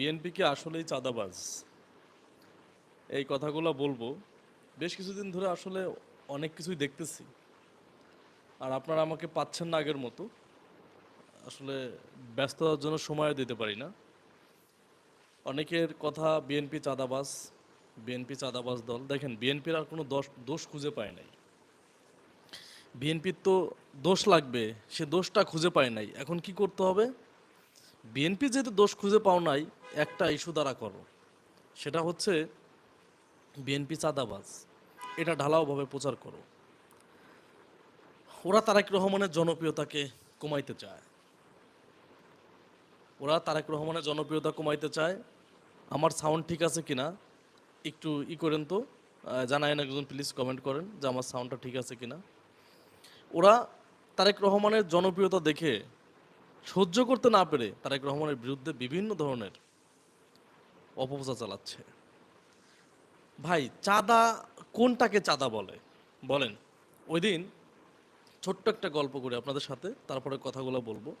BNP কি আসলেই চাঁদাবাজ। এই কথাগুলো বলব। বেশ কিছুদিন ধরে আসলে অনেক কিছুই দেখতেছি। আর আপনারা আমাকে পাচ্ছেন না আগের মতো। আসলে ব্যস্ততার জন্য সময় দিতে পারি না। অনেকের কথা বিএনপি চাঁদাবাজ বিএনপি চাঁদাবাজ দল। দেখেন, বিএনপির আর কোনো দোষ দোষ খুঁজে পায় নাই। বিএনপির তো দোষ লাগবে, সে দোষটা খুঁজে পায় নাই। এখন কি করতে হবে? বিএনপি যেহেতু দোষ খুঁজে পাও নাই একটা ইস্যু দ্বারা করো। সেটা হচ্ছে বিএনপি চাঁদাবাজ। এটা ঢালাওভাবে প্রচার করো। ওরা তারেক রহমানের জনপ্রিয়তাকে কমাইতে চায়। ওরা তারেক রহমানের জনপ্রিয়তা কমাইতে চায়। আমার সাউন্ড ঠিক আছে কিনা একটু ই করেন তো আহ, জানায়েন একজন প্লিজ কমেন্ট করেন যে আমার সাউন্ডটা ঠিক আছে কিনা। ওরা তারেক রহমানের জনপ্রিয়তা দেখে সহ্য করতে না পেরে তারেক রহমানের বিরুদ্ধে বিভিন্ন ধরনের অপপ্রচার চালাচ্ছে। ভাই, চাঁদা কোনটাকে চাঁদা বলে? বলেন। ওই দিন ছোট্ট একটা গল্প করি আপনাদের সাথে, তারপরে কথাগুলো বলব।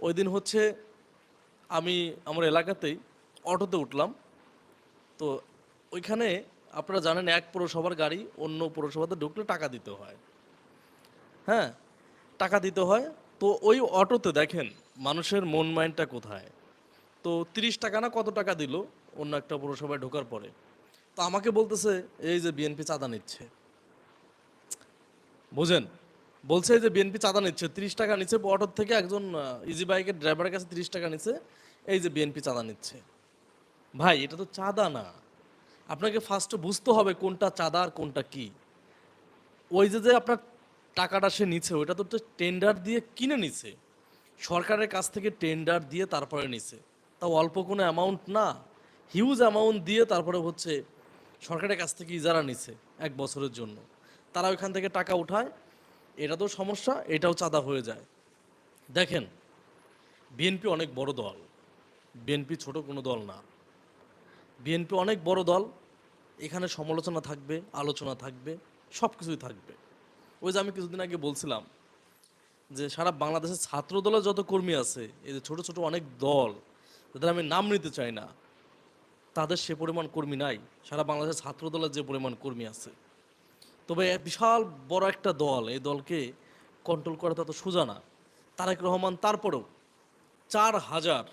ওই দিন হচ্ছে আমি আমার এলাকাতেই অটোতে উঠলাম। তো ওইখানে আপনারা জানেন এক পৌরসভার গাড়ি অন্য পৌরসভাতে ঢুকলে টাকা দিতে হয়। হ্যাঁ টাকা দিতে হয় তো ওই অটোতে দেখেন, মানুষের মন মাইন্ডটা কোথায়? তো তিরিশ টাকা না কত টাকা দিল অন্য একটা পৌরসভায় ঢোকার পরে? তো আমাকে বলতেছে, এই যে বিএনপি চাঁদা নিচ্ছে। বুঝেন? বলছে যে বিএনপি চাঁদা নিচ্ছে, তিরিশ টাকা নিচ্ছে। অটোর থেকে একজন ইজি বাইকের ড্রাইভারের কাছে তিরিশ টাকা নিচ্ছে, এই যে বিএনপি চাঁদা নিচ্ছে। ভাই, এটা তো চাঁদা না। আপনাকে ফার্স্টে বুঝতে হবে কোনটা চাঁদা আর কোনটা কি। ওই যে যে আপনার টাকাটা সে নিছে, ওইটা তো টেন্ডার দিয়ে কিনে নিছে। সরকারের কাছ থেকে টেন্ডার দিয়ে তারপরে নিছে। তাও অল্প কোনো অ্যামাউন্ট না হিউজ অ্যামাউন্ট দিয়ে তারপরে হচ্ছে সরকারের কাছ থেকে ইজারা নিছে এক বছরের জন্য। তারা ওইখান থেকে টাকা উঠায়, এটা তো সমস্যা, এটাও চাঁদা হয়ে যায়। দেখেন বিএনপি অনেক বড় দল বিএনপি ছোট কোনো দল না। বিএনপি অনেক বড় দল, এখানে সমালোচনা থাকবে, আলোচনা থাকবে সব কিছুই থাকবে। ওই যে আমি কিছুদিন আগে বলছিলাম যে সারা বাংলাদেশের ছাত্র দলের যত কর্মী আছে, এই যে ছোট ছোট অনেক দল, যাদের আমি নাম নিতে চাই না, তাদের সে পরিমাণ কর্মী নাই। সারা বাংলাদেশের ছাত্র দলের যে পরিমাণ কর্মী আছে। তবে বিশাল বড় একটা দল, এই দলকে কন্ট্রোল করা তত সোজা না। তারেক রহমান তারপরেও চার হাজার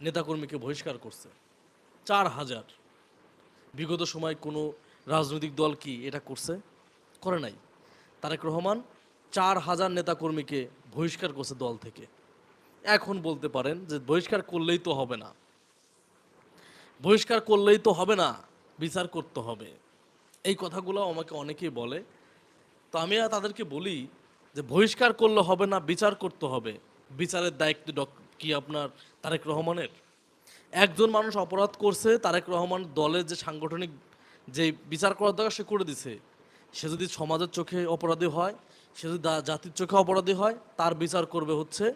নেতাকর্মীকে বহিষ্কার করছে। চার হাজার। বিগত সময় কোনো রাজনৈতিক দল কি এটা করছে? করে নাই। তারেক রহমান চার হাজার নেতাকর্মীকে বহিষ্কার করছে দল থেকে। এখন বলতে পারেন যে বহিষ্কার করলেই তো হবে না। বহিষ্কার করলেই তো হবে না, বিচার করতে হবে। এই কথাগুলো আমাকে অনেকেই বলে। তো আমি তাদেরকে বলি যে বহিষ্কার করলে হবে না, বিচার করতে হবে। বিচারের দায়িত্ব কি আপনার তারেক রহমানের? একজন মানুষ অপরাধ করছে, তারেক রহমান দলের যে সাংগঠনিক যে বিচার করার দরকার সে করে দিছে। সে যদি সমাজের চোখে অপরাধী হয়, সে যদি জাতির চোখে অপরাধী হয়, তার বিচার করবে হচ্ছে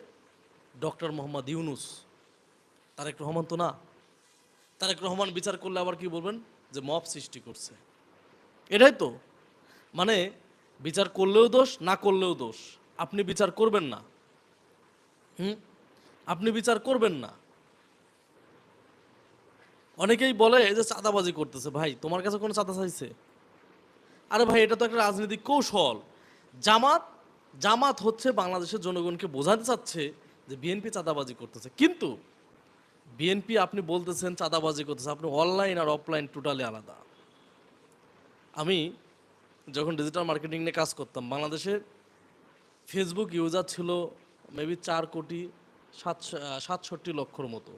ডক্টর মোহাম্মদ ইউনুস। তারেক রহমান তো না। তারেক রহমান বিচার করলে আবার কি বলবেন? যে মব সৃষ্টি করছে। এটাই তো। মানে বিচার করলেও দোষ, না করলেও দোষ। আপনি বিচার করবেন না। হুম? আপনি বিচার করবেন না। অনেকেই বলে যে চাঁদাবাজি করতেছে। ভাই, তোমার কাছে কোনো চাঁদা চাইছে? আরে ভাই, এটা তো একটা রাজনৈতিক কৌশল। জামাত জামাত হচ্ছে বাংলাদেশের জনগণকে বোঝাতে চাচ্ছে যে বিএনপি চাঁদাবাজি করতেছে। কিন্তু বিএনপি আপনি বলতেছেন চাঁদাবাজি করতেছে, আপনি অনলাইন আর অফলাইন টোটালি আলাদা। আমি যখন ডিজিটাল মার্কেটিং নিয়ে কাজ করতাম, বাংলাদেশে ফেসবুক ইউজার ছিল মেবি চার কোটি সাত, সাতষট্টি লক্ষর মতো।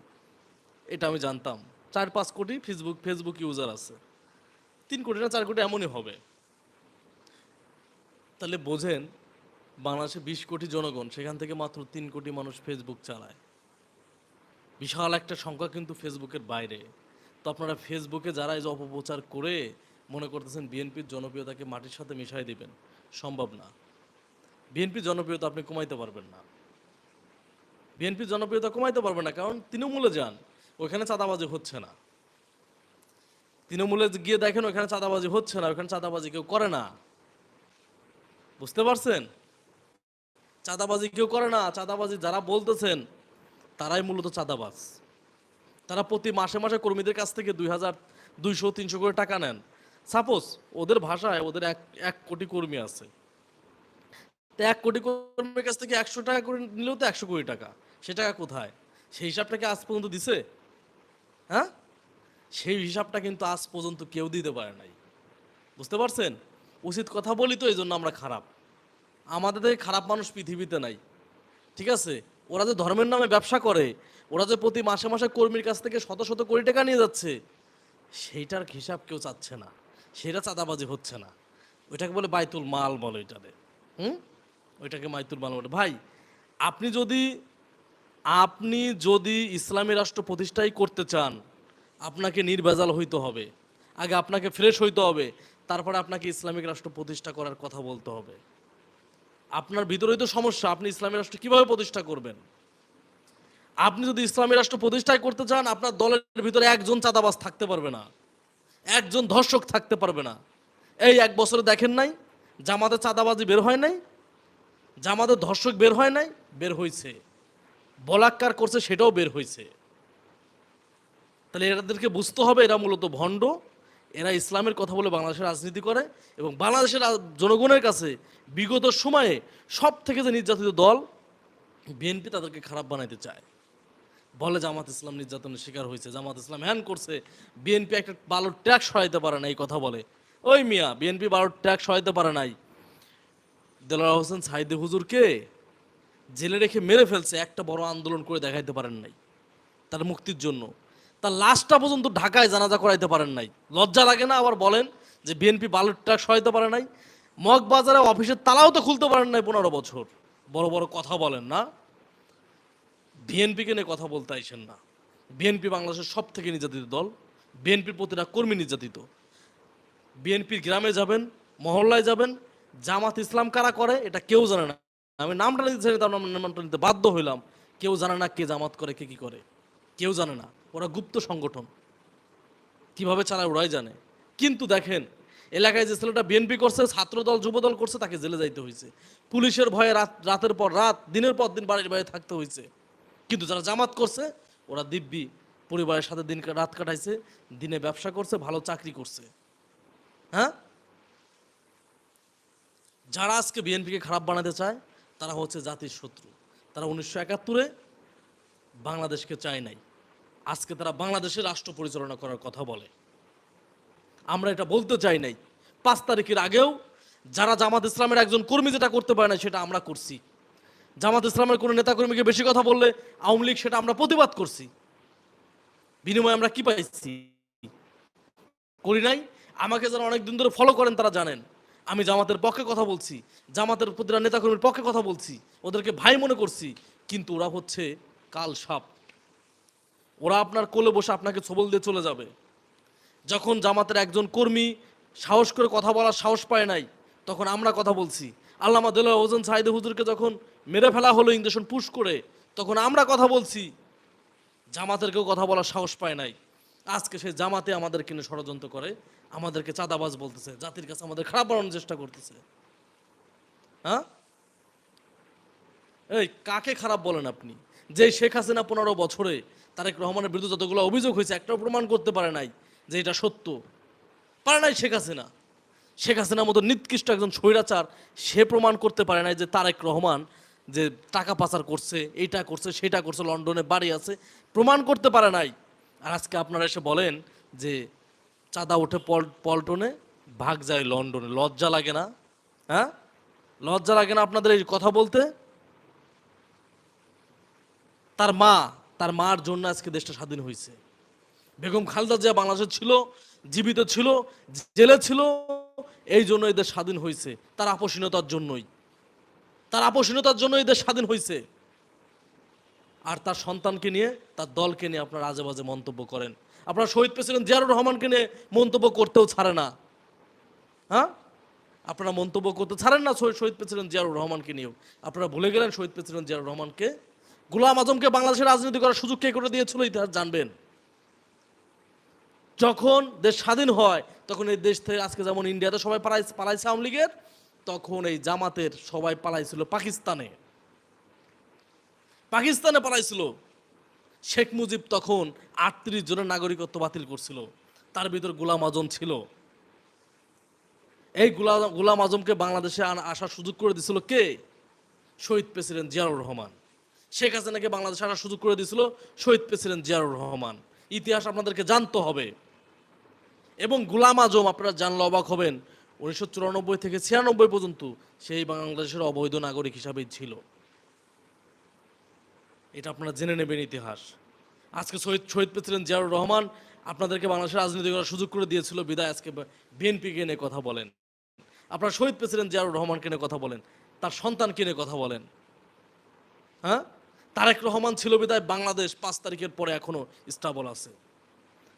এটা আমি জানতাম। চার, পাঁচ কোটি ফেসবুক ফেসবুক ইউজার আছে। তিন কোটি না, চার কোটি এমনই হবে। তাহলে বোঝেন বাংলাদেশে বিশ কোটি জনগণ, সেখান থেকে মাত্র তিন কোটি মানুষ ফেসবুক চালায়। বিশাল একটা সংখ্যা কিন্তু ফেসবুকের বাইরে। তো আপনারা ফেসবুকে যারা এই যে অপপ্রচার করে মনে করতেছেন বিএনপির জনপ্রিয়তাকে মাটির সাথে মিশাই দিবেন, সম্ভব না। বিএনপির জনপ্রিয়তা আপনি কমাইতে পারবেন না। বিএনপির জনপ্রিয়তা কমাইতে পারবেন না, কারণ তৃণমূলে যান ওখানে চাঁদাবাজি হচ্ছে না। তৃণমূলে গিয়ে দেখেন ওখানে চাঁদাবাজি হচ্ছে না ওখানে চাঁদাবাজি কেউ করে না। বুঝতে পারছেন? চাঁদাবাজি কেউ করে না। চাঁদাবাজি যারা বলতেছেন, তারাই মূলত চাঁদাবাজ। তারা প্রতি মাসে মাসে কর্মীদের কাছ থেকে দুই হাজার দুইশো, তিনশো করে টাকা নেন। সাপোজ ওদের ভাষায় ওদের এক এক কোটি কর্মী আছে। তো এক কোটি কর্মীর কাছ থেকে একশো টাকা করে নিলেও তো একশো কোটি টাকা। সে টাকা কোথায়? সেই হিসাবটাকে আজ পর্যন্ত দিছে? হ্যাঁ? সেই হিসাবটা কিন্তু আজ পর্যন্ত কেউ দিতে পারে নাই। বুঝতে পারছেন? উচিত কথা বলি তো এই জন্য আমরা খারাপ। আমাদের থেকে খারাপ মানুষ পৃথিবীতে নাই। ঠিক আছে? ওরা যে ধর্মের নামে ব্যবসা করে, ওরা যে প্রতি মাসে মাসে কর্মীর কাছ থেকে শত শত কোটি টাকা নিয়ে যাচ্ছে, সেইটার হিসাব কেউ চাচ্ছে না। সেটা চাঁদাবাজি হচ্ছে না। ওইটাকে বলে বাইতুল মাল বলে ওইটাতে হুম? ওইটাকে মাইতুল মাল বলে। ভাই, আপনি যদি আপনি যদি ইসলামী রাষ্ট্র প্রতিষ্ঠাই করতে চান, আপনাকে নির্ভেজাল হইতে হবে। আগে আপনাকে ফ্রেশ হইতে হবে। তারপরে আপনাকে ইসলামিক রাষ্ট্র প্রতিষ্ঠা করার কথা বলতে হবে। আপনার ভিতরেই তো সমস্যা, আপনি ইসলামী রাষ্ট্র কীভাবে প্রতিষ্ঠা করবেন? আপনি যদি ইসলামী রাষ্ট্র প্রতিষ্ঠায় করতে চান, আপনার দলের ভিতরে একজন চাঁদাবাজ থাকতে পারবে না। একজন ধর্ষক থাকতে পারবে না। এই এক বছরে দেখেন নাই, জামাতে চাঁদাবাজি বের হয় নাই, জামাতে ধর্ষক বের হয় নাই, বের হয়েছে বলাক্কার করছে, সেটাও বের হয়েছে তাহলে এরাদেরকে বুঝতে হবে, এরা মূলত ভণ্ড। এরা ইসলামের কথা বলে বাংলাদেশের রাজনীতি করে এবং বাংলাদেশের জনগণের কাছে বিগত সময়ে সব থেকে যে নির্যাতিত দল, বিএনপি তাদেরকে খারাপ বানাইতে চায়। বলে জামাত ইসলাম নির্যাতনের শিকার হয়েছে, জামাত ইসলাম হ্যান করছে, বিএনপি একটা বালোর ট্যাক্স সরাইতে পারে না, এই কথা বলে। ওই মিয়া, বিএনপি বালোর ট্যাক্স সরাইতে পারে নাই। দেলোয়ার হোসেন সাইদে হুজুরকে জেলে রেখে মেরে ফেলছে, একটা বড় আন্দোলন করে দেখাইতে পারেন নাই, তার মুক্তির জন্য। তার লাশটা পর্যন্ত ঢাকায় জানাজা করাইতে পারেন নাই। লজ্জা লাগে না আবার বলেন যে বিএনপি বালুর ট্রাক সরাইতে পারে নাই, মগবাজারে অফিসের তালাও তো খুলতে পারেন নাই পনেরো বছর। বড় বড় কথা বলেন না। বিএনপিকে নিয়ে কথা বলতে আইসেন না। বিএনপি বাংলাদেশের সব থেকে নির্যাতিত দল, বিএনপির প্রতিটা কর্মী নির্যাতিত। বিএনপির গ্রামে যাবেন, মহল্লায় যাবেন, জামাত ইসলাম কারা করে এটা কেউ জানে না। আমি নামটা নিতে চাই তার নামটা নিতে বাধ্য হইলাম। কেউ জানে না কে জামাত করে, কে কি করে। কেউ জানে না। ওরা গুপ্ত সংগঠন। কীভাবে চালায় ওরাই জানে। কিন্তু দেখেন, এলাকায় যে ছেলেটা বিএনপি করছে, ছাত্রদল, যুবদল করছে, তাকে জেলে যাইতে হয়েছে পুলিশের ভয়ে রাত, রাতের পর রাত, দিনের পর দিন বাড়ির বাইরে থাকতে হয়েছে কিন্তু যারা জামাত করছে, ওরা দিব্যি পরিবারের সাথে দিন রাত কাটাইছে, দিনে ব্যবসা করছে, ভালো চাকরি করছে। হ্যাঁ? যারা আজকে বিএনপিকে খারাপ বানাতে চায়, তারা হচ্ছে জাতির শত্রু। তারা উনিশশো একাত্তরে বাংলাদেশকে চায় নাই। আজকে তারা বাংলাদেশের রাষ্ট্র পরিচালনা করার কথা বলে। আমরা এটা বলতে চাই নাই। পাঁচ তারিখের আগেও যারা জামাত ইসলামের একজন কর্মী যেটা করতে পারে না সেটা আমরা করছি। জামাত ইসলামের কোনো নেতাকর্মীকে বেশি কথা বললে আওয়ামী লীগ সেটা আমরা প্রতিবাদ করছি। বিনিময়ে আমরা কি পাইছি? করি নাই? আমাকে যারা অনেকদিন ধরে ফলো করেন তারা জানেন। আমি জামাতের পক্ষে কথা বলছি। জামাতের প্রতিটা নেতাকর্মীর পক্ষে কথা বলছি। ওদেরকে ভাই মনে করছি। কিন্তু ওরা হচ্ছে কাল সাপ ওরা আপনার কোলে বসে আপনাকে ছবল দিয়ে চলে যাবে। যখন জামাতের একজন কর্মী সাহস করে কথা বলার সাহস পায় নাই, তখন আমরা কথা বলছি। আল্লামা দেলা ওজন সাইদে হুজুরকে যখন মেরে ফেলা হলো ইঞ্জেকশন পুশ করে, তখন আমরা কথা বলছি। জামাতের কেউ কথা বলার সাহস পায় নাই। আজকে সে জামাতে আমাদের কিনে ষড়যন্ত্র করে, আমাদেরকে চাঁদাবাজ বলতেছে, জাতির কাছে আমাদের খারাপ বানানোর চেষ্টা করতেছে। হ্যাঁ? এই, কাকে খারাপ বলেন আপনি? যে শেখ হাসিনা পনেরো বছরে তারেক রহমানের বিরুদ্ধে যতগুলো অভিযোগ হয়েছে, একটাও প্রমাণ করতে পারে নাই যে এটা সত্য। পারে নাই শেখ হাসিনা। শেখ হাসিনার মতো নিকৃষ্ট একজন স্বৈরাচার, সে প্রমাণ করতে পারে নাই যে তারেক রহমান যে টাকা পাচার করছে এইটা করছে, সেটা করছে, লন্ডনে বাড়ি আছে, প্রমাণ করতে পারে নাই। আর আজকে আপনারা এসে বলেন যে চাঁদা ওঠে পল, পল্টনে ভাগ যায় লন্ডনে। লজ্জা লাগে না? হ্যাঁ? লজ্জা লাগে না আপনাদের এই কথা বলতে? তার মা তার মার জন্য আজকে দেশটা স্বাধীন হয়েছে। বেগম খালেদা জিয়া বাংলাদেশে ছিল, জীবিত ছিল, জেলে ছিল, এই জন্য এই দেশ স্বাধীন হয়েছে, তার আপসীনতার জন্যই। তার আপসীনতার জন্য এই দেশ স্বাধীন হয়েছে। আর তার সন্তানকে নিয়ে, তার দলকে নিয়ে আপনারা আজে বাজে মন্তব্য করেন। আপনারা শহীদ প্রেসিডেন্ট জিয়ারুর রহমানকে নিয়ে মন্তব্য করতেও ছাড়ে না। হ্যাঁ? আপনারা মন্তব্য করতে ছাড়েন না শহীদ প্রেসিডেন্ট জিয়ারুর রহমানকে নিয়েও। আপনারা ভুলে গেলেন শহীদ প্রেসিডেন্ট জিয়ারুর রহমানকে গোলাম আজমকে বাংলাদেশের রাজনীতি করার সুযোগ কে করে দিয়েছিল ইতিহাস জানবেন। যখন দেশ স্বাধীন হয়, তখন এই দেশ থেকে আজকে যেমন ইন্ডিয়াতে সবাই পালাই পালাইছে আওয়ামী লীগের, তখন এই জামাতের সবাই পালাইছিল পাকিস্তানে। পাকিস্তানে পালাইছিল। শেখ মুজিব তখন আটত্রিশ জনের নাগরিকত্ব বাতিল করছিল। তার ভিতর গোলাম আজম ছিল। এই গোলাম গোলাম আজমকে বাংলাদেশে আসার সুযোগ করে দিছিল কে? শহীদ প্রেসিডেন্ট জিয়াউর রহমান। শেখ হাসিনাকে বাংলাদেশ আসার সুযোগ করে দিয়েছিল শহীদ প্রেসিডেন্ট জিয়াউর রহমান। ইতিহাস আপনাদেরকে জানতে হবে। এবং গুলাম আজম, আপনারা জানলে অবাক হবেন, উনিশশো চুরানব্বই থেকে ছিয়ানব্বই পর্যন্ত সেই বাংলাদেশের অবৈধ নাগরিক হিসাবেই ছিল। এটা আপনারা জেনে নেবেন ইতিহাস। আজকে শহীদ শহীদ প্রেসিডেন্ট জিয়াউর রহমান আপনাদেরকে বাংলাদেশের রাজনীতি করার সুযোগ করে দিয়েছিল। বিদায় আজকে বিএনপিকে নিয়ে কথা বলেন। আপনারা শহীদ প্রেসিডেন্ট জিয়াউর রহমানকে নিয়ে কথা বলেন। তার সন্তানকে নিয়ে কথা বলেন। হ্যাঁ? তারেক রহমান ছিল বিদায় বাংলাদেশ পাঁচ তারিখের পরে এখনও স্টাবল আছে।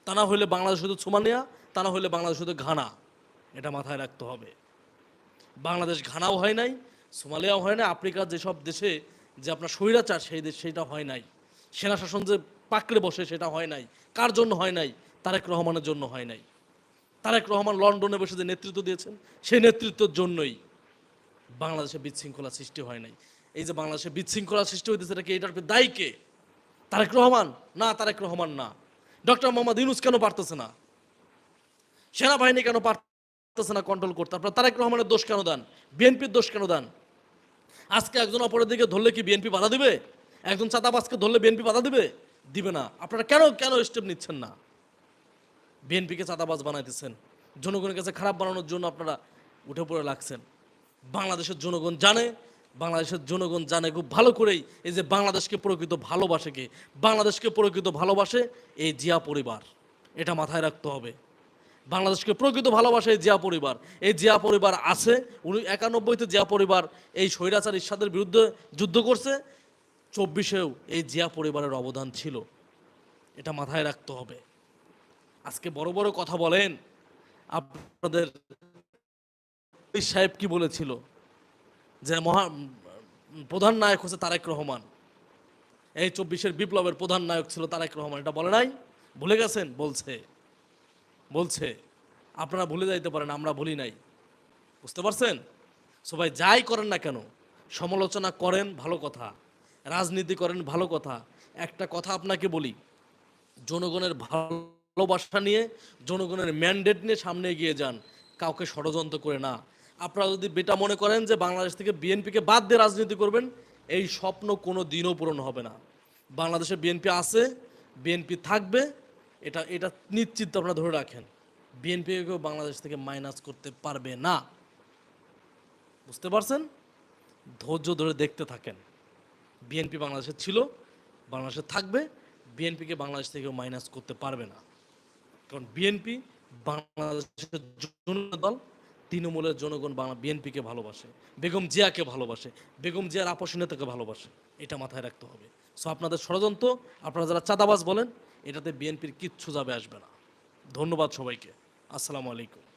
তা না হইলে বাংলাদেশ শুধু সোমালিয়া তা না হইলে বাংলাদেশ শুধু ঘানা। এটা মাথায় রাখতে হবে। বাংলাদেশ ঘানাও হয় নাই, সোমালিয়াও হয় নাই, আফ্রিকার যেসব দেশে যে আপনার স্বৈরাচার, সেই দেশ সেটা হয় নাই। সেনা শাসন যে পাকড়ে বসে, সেটা হয় নাই। কার জন্য হয় নাই? তারেক রহমানের জন্য হয় নাই। তারেক রহমান লন্ডনে বসে যে নেতৃত্ব দিয়েছেন, সেই নেতৃত্বের জন্যই বাংলাদেশে বিশৃঙ্খলা সৃষ্টি হয় নাই। এই যে বাংলাদেশে বিশৃঙ্খলা সৃষ্টি হইতেছে, এটা কি এটার দায়ী কে? তারেক রহমান? না, তারেক রহমান না। ডক্টর মোহাম্মদ ইউনুস কেন পারতেছে না? সেনাবাহিনী কেন পারতেছে না কন্ট্রোল করতে? আপনার তারেক রহমানের দোষ কেন দেন? বিএনপির দোষ কেন দেন? আজকে একজন অপরের দিকে ধরলে কি বিএনপি বাধা দিবে? একজন চাঁদাবাজকে ধরলে বিএনপি বাধা দিবে? দিবে না। আপনারা কেন কেন স্টেপ নিচ্ছেন না? বিএনপিকে চাঁদাবাজ বানাইতেছেন। জনগণের কাছে খারাপ বানানোর জন্য আপনারা উঠে পড়ে লাগছেন। বাংলাদেশের জনগণ জানে বাংলাদেশের জনগণ জানে খুব ভালো করেই এই যে বাংলাদেশকে প্রকৃত ভালোবাসে কে? বাংলাদেশকে প্রকৃত ভালোবাসে এই জিয়া পরিবার। এটা মাথায় রাখতে হবে। বাংলাদেশকে প্রকৃত ভালোবাসে এই জিয়া পরিবার। এই জিয়া পরিবার আছে, উনি একানব্বইতে জিয়া পরিবার এই স্বৈরাচার ইস্বাদের বিরুদ্ধে যুদ্ধ করছে। চব্বিশেও এই জিয়া পরিবারের অবদান ছিল। এটা মাথায় রাখতে হবে। আজকে বড় বড় কথা বলেন। আপনাদের সাহেব কি বলেছিল? যে মহা প্রধান নায়ক হচ্ছে তারেক রহমান। এই চব্বিশের বিপ্লবের প্রধান নায়ক ছিল তারেক রহমান। এটা বলে নাই? ভুলে গেছেন? বলছে। বলছে। আপনারা ভুলে যাইতে পারেন, আমরা ভুলি নাই। বুঝতে পারছেন? সবাই যাই করেন না কেন, সমালোচনা করেন, ভালো কথা। রাজনীতি করেন, ভালো কথা। একটা কথা আপনাকে বলি, জনগণের ভালোবাসা নিয়ে, জনগণের ম্যান্ডেট নিয়ে সামনে এগিয়ে যান। কাউকে ষড়যন্ত্র করে না। আপনারা যদি বেটা মনে করেন যে বাংলাদেশ থেকে বিএনপিকে বাদ দিয়ে রাজনীতি করবেন, এই স্বপ্ন কোনো দিনও পূরণ হবে না। বাংলাদেশে বিএনপি আছে বিএনপি থাকবে, এটা এটা নিশ্চিত আপনারা ধরে রাখেন। বিএনপিকেও বাংলাদেশ থেকে মাইনাস করতে পারবে না। বুঝতে পারছেন? ধৈর্য ধরে দেখতে থাকেন। বিএনপি বাংলাদেশে ছিল, বাংলাদেশে থাকবে বিএনপিকে বাংলাদেশ থেকে মাইনাস করতে পারবে না। কারণ বিএনপি বাংলাদেশের জন্য দল তৃণমূলের জনগণ বাংলা বিএনপিকে ভালোবাসে, বেগম জিয়াকে ভালোবাসে, বেগম জিয়ার আপসী নেতাকে ভালোবাসে, এটা মাথায় রাখতে হবে। সো আপনাদের ষড়যন্ত্র, আপনারা যারা চাঁদাবাজ বলেন, এটাতে বিএনপির কিচ্ছু যাবে আসবে না। ধন্যবাদ সবাইকে। আসসালামু আলাইকুম।